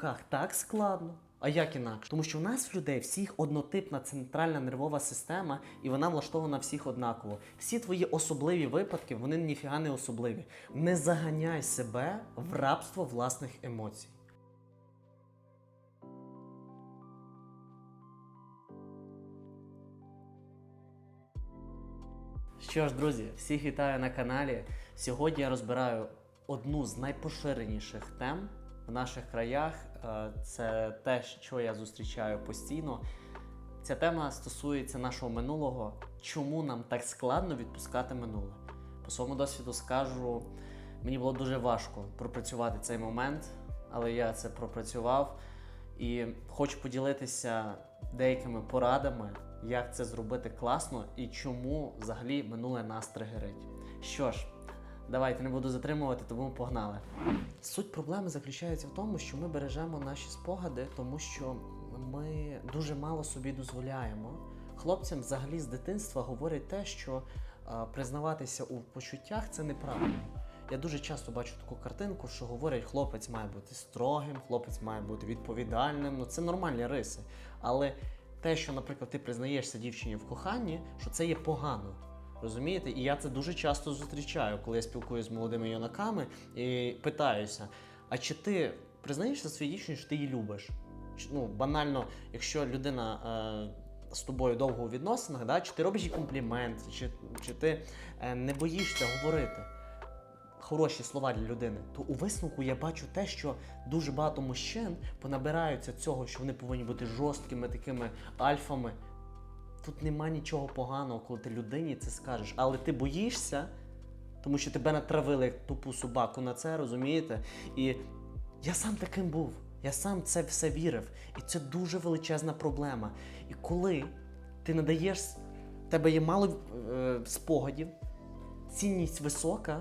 думках так складно. А як інакше? Тому що в нас в людей всіх однотипна центральна нервова система, і вона влаштована всіх однаково. Всі твої особливі випадки, вони ніфіга не особливі. Не заганяй себе в рабство власних емоцій. Що ж, друзі, всіх вітаю на каналі. Сьогодні я розбираю одну з найпоширеніших тем в наших краях. Е, Це те, що я зустрічаю постійно. Ця тема стосується нашого минулого. Чому нам так складно відпускати минуле? По своєму досвіду скажу, мені було дуже важко пропрацювати цей момент, але я це пропрацював і хочу поділитися деякими порадами, як це зробити класно і чому взагалі минуле нас тригерить. Що ж, давайте не буду затримувати, тому погнали. Суть проблеми заключається в тому, що ми бережемо наші спогади, тому що ми дуже мало собі дозволяємо. Хлопцям взагалі з дитинства говорять те, що а, признаватися у почуттях це неправильно. Я дуже часто бачу таку картинку, що говорять, хлопець має бути строгим, хлопець має бути відповідальним. Ну це нормальні риси. Але те, що, наприклад, ти признаєшся дівчині в коханні, що це є погано. Розумієте? І я це дуже часто зустрічаю, коли я спілкуюся з молодими юнаками і питаюся: а чи ти признаєшся своїй дівчині, що ти її любиш? Ну, банально, якщо людина е, з тобою довго у відносинах, да, чи ти робиш їй компліменти, чи, чи ти е, не боїшся говорити хороші слова для людини, то у висновку я бачу те, що дуже багато мужчин понабираються цього, що вони повинні бути жорсткими такими альфами. Тут нема нічого поганого, коли ти людині це скажеш, але ти боїшся, тому що тебе натравили як тупу собаку на це, розумієте? І я сам таким був. Я сам це все вірив. І це дуже величезна проблема. І коли ти надаєш, в тебе є мало е, спогадів, цінність висока,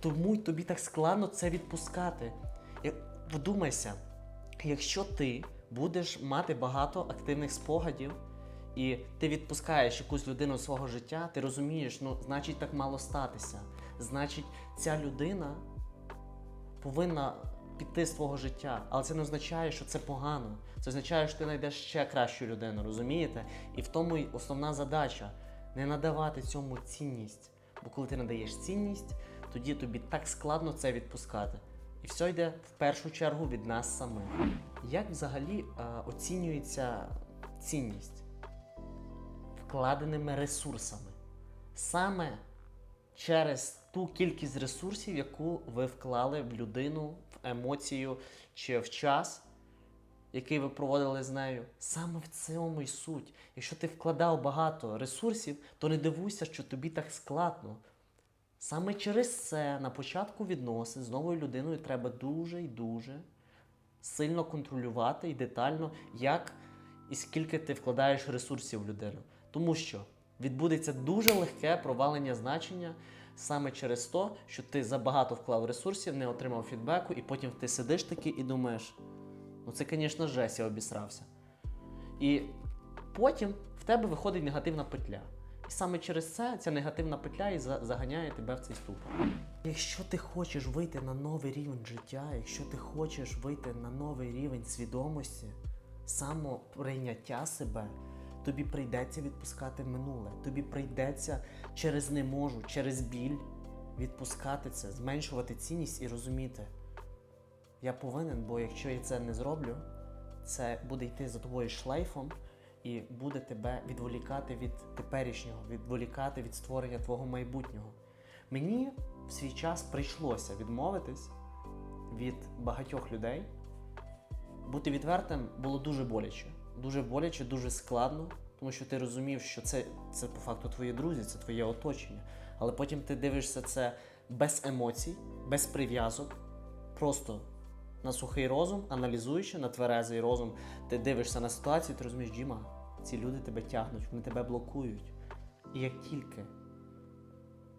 тому й тобі так складно це відпускати. Вдумайся, якщо ти будеш мати багато активних спогадів, і ти відпускаєш якусь людину з свого життя, ти розумієш, ну, значить, так мало статися. Значить, ця людина повинна піти з твого життя. Але це не означає, що це погано. Це означає, що ти знайдеш ще кращу людину, розумієте? І в тому й основна задача не надавати цьому цінність. Бо коли ти надаєш цінність, тоді тобі так складно це відпускати. І все йде в першу чергу від нас самих. Як взагалі е, оцінюється цінність? Вкладеними ресурсами. Саме через ту кількість ресурсів, яку ви вклали в людину, в емоцію чи в час, який ви проводили з нею. Саме в цьому й суть. Якщо ти вкладав багато ресурсів, то не дивуйся, що тобі так складно. Саме через це на початку відносин з новою людиною треба дуже і дуже сильно контролювати і детально, як і скільки ти вкладаєш ресурсів в людину. Тому що відбудеться дуже легке провалення значення саме через те, що ти забагато вклав ресурсів, не отримав фідбеку, і потім ти сидиш таки і думаєш: ну це, звісно, жесть, я обісрався. І потім в тебе виходить негативна петля. І саме через це ця негативна петля і заганяє тебе в цей ступор. Якщо ти хочеш вийти на новий рівень життя, якщо ти хочеш вийти на новий рівень свідомості, самоприйняття себе, тобі прийдеться відпускати минуле. Тобі прийдеться через не можу, через біль відпускати це, зменшувати цінність і розуміти. Я повинен, бо якщо я це не зроблю, це буде йти за тобою шлейфом і буде тебе відволікати від теперішнього, відволікати від створення твого майбутнього. Мені в свій час прийшлося відмовитись від багатьох людей. Бути відвертим було дуже боляче. Дуже боляче, дуже складно, тому що ти розумів, що це, це по факту твої друзі, це твоє оточення. Але потім ти дивишся це без емоцій, без прив'язок, просто на сухий розум, аналізуючи на тверезий розум, ти дивишся на ситуацію, ти розумієш, Діма, ці люди тебе тягнуть, вони тебе блокують. І як тільки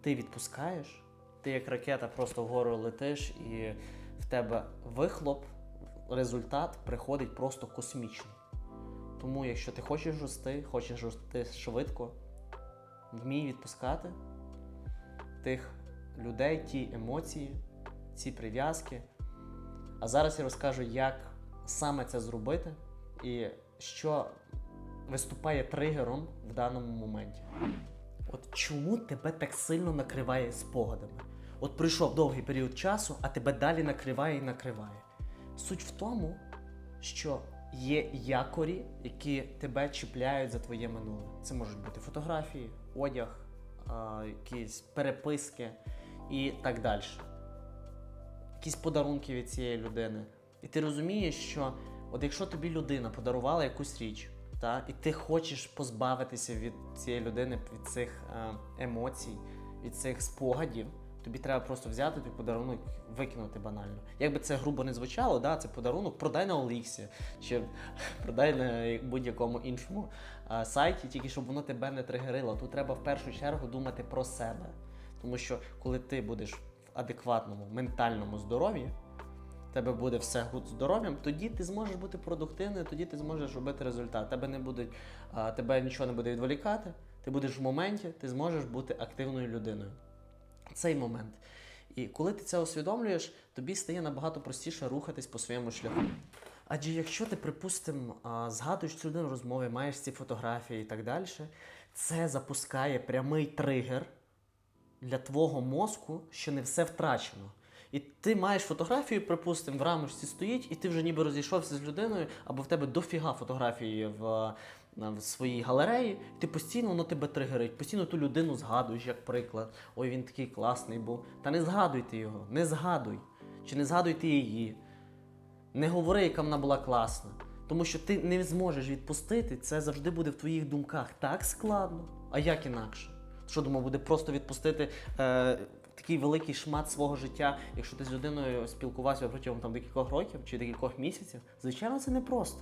ти відпускаєш, ти як ракета просто вгору летиш, і в тебе вихлоп, результат приходить просто космічний. Тому, якщо ти хочеш рости, хочеш рости швидко, вмій відпускати тих людей, ті емоції, ці прив'язки. А зараз я розкажу, як саме це зробити і що виступає тригером в даному моменті. От чому тебе так сильно накриває спогадами? От пройшов довгий період часу, а тебе далі накриває і накриває. Суть в тому, що є якорі, які тебе чіпляють за твоє минуле. Це можуть бути фотографії, одяг, якісь переписки і так далі. Якісь подарунки від цієї людини. І ти розумієш, що от якщо тобі людина подарувала якусь річ, та, і ти хочеш позбавитися від цієї людини, від цих е, емоцій, від цих спогадів, тобі треба просто взяти той подарунок, викинути банально. Як би це грубо не звучало, да, це подарунок, продай на Оліксі чи продай на будь-якому іншому е, сайті, тільки щоб воно тебе не тригерило. Тут треба в першу чергу думати про себе. Тому що коли ти будеш в адекватному ментальному здоров'ї, тебе буде все гуд здоров'ям, тоді ти зможеш бути продуктивним, тоді ти зможеш робити результат. Тебе не будуть, тебе нічого не буде відволікати, ти будеш в моменті, ти зможеш бути активною людиною. Цей момент. І коли ти це усвідомлюєш, тобі стає набагато простіше рухатись по своєму шляху. Адже якщо ти, припустимо, згадуєш цю людину розмови, маєш ці фотографії і так далі, це запускає прямий тригер для твого мозку, що не все втрачено. І ти маєш фотографію, припустимо, в рамочці стоїть, і ти вже ніби розійшовся з людиною, або в тебе дофіга фотографії в, е, в своїй галереї, і ти постійно воно тебе тригерить, постійно ту людину згадуєш, як приклад. Ой, він такий класний був. Та не згадуйте його, не згадуй. Чи не згадуйте її. Не говори, яка вона була класна. Тому що ти не зможеш відпустити, це завжди буде в твоїх думках так складно. А як інакше? Що думав, буде просто відпустити е, такий великий шмат свого життя, якщо ти з людиною спілкувався протягом там декількох років чи декількох місяців? Звичайно, це непросто.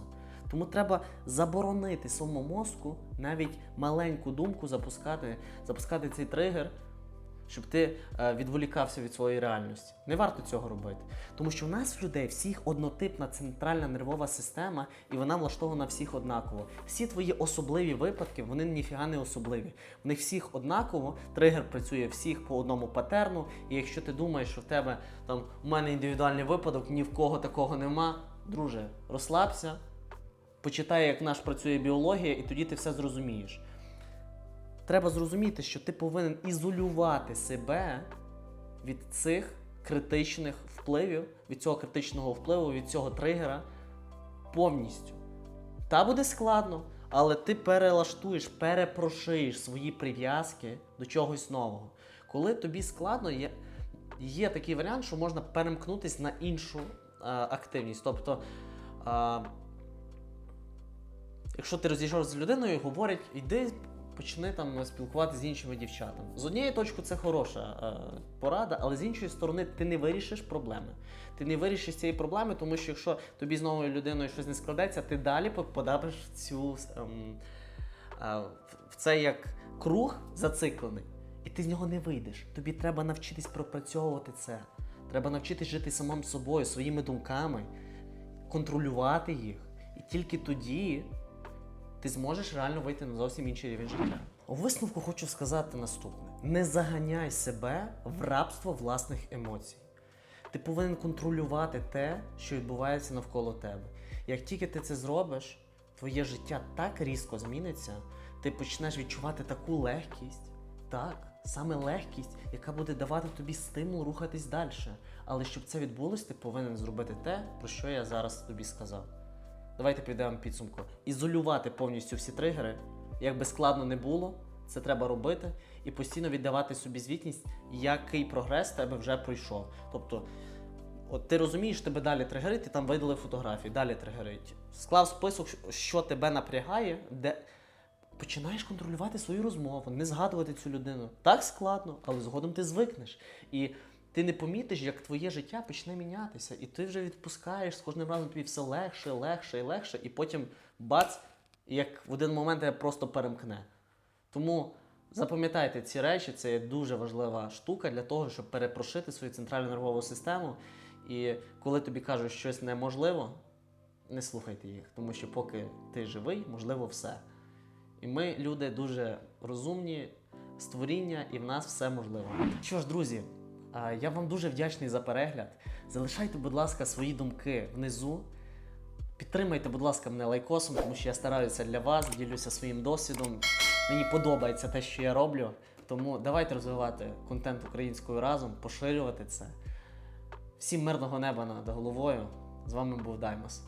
Тому треба заборонити своєму мозку навіть маленьку думку запускати, запускати цей тригер, щоб ти е, відволікався від своєї реальності. Не варто цього робити. Тому що в нас в людей всіх однотипна центральна нервова система, і вона влаштована всіх однаково. Всі твої особливі випадки, вони ніфіга не особливі. В них всіх однаково, тригер працює всіх по одному патерну. І якщо ти думаєш, що в тебе там у мене індивідуальний випадок, ні в кого такого нема, друже, розслабся, почитай, як наш працює біологія, і тоді ти все зрозумієш. Треба зрозуміти, що ти повинен ізолювати себе від цих критичних впливів, від цього критичного впливу, від цього тригера повністю. Та буде складно, але ти перелаштуєш, перепрошиєш свої прив'язки до чогось нового. Коли тобі складно, є, є такий варіант, що можна перемкнутися на іншу а, активність. Тобто, а, якщо ти розійшовся з людиною, говорять, йди почни там спілкуватися з іншими дівчатами. З однієї точки це хороша е, порада, але з іншої сторони ти не вирішиш проблеми. Ти не вирішиш цієї проблеми, тому що якщо тобі з новою людиною щось не складеться, ти далі потрапиш в цю ем, е, в цей як круг зациклений, і ти з нього не вийдеш. Тобі треба навчитись пропрацьовувати це. Треба навчитись жити самим собою, своїми думками, контролювати їх. І тільки тоді ти зможеш реально вийти на зовсім інший рівень життя. У висновку хочу сказати наступне: не заганяй себе в рабство власних емоцій. Ти повинен контролювати те, що відбувається навколо тебе. Як тільки ти це зробиш, твоє життя так різко зміниться, ти почнеш відчувати таку легкість, так, саме легкість, яка буде давати тобі стимул рухатись далі. Але щоб це відбулось, ти повинен зробити те, про що я зараз тобі сказав. Давайте підемо підсумку. Ізолювати повністю всі тригери, як би складно не було, це треба робити, і постійно віддавати собі звітність, який прогрес тебе вже пройшов. Тобто, от ти розумієш, тебе далі тригерить, ти там видали фотографії, далі тригерить. Склав список, що тебе напрягає, де починаєш контролювати свою розмову, не згадувати цю людину. Так складно, але згодом ти звикнеш. І ти не помітиш, як твоє життя почне мінятися, і ти вже відпускаєш з кожним разом тобі все легше, легше і легше, і потім бац, як в один момент тебе просто перемкне. Тому запам'ятайте ці речі, це є дуже важлива штука для того, щоб перепрошити свою центральну нервову систему. І коли тобі кажуть що щось неможливо, не слухайте їх, тому що поки ти живий, можливо все. І ми, люди, дуже розумні створіння, і в нас все можливо. Що ж, друзі, Я вам дуже вдячний за перегляд. Залишайте, будь ласка, свої думки внизу. Підтримайте, будь ласка, мене лайкосом, тому що я стараюся для вас, ділюся своїм досвідом. Мені подобається те, що я роблю. Тому давайте розвивати контент українською разом, поширювати це. Всім мирного неба над головою. З вами був Даймос.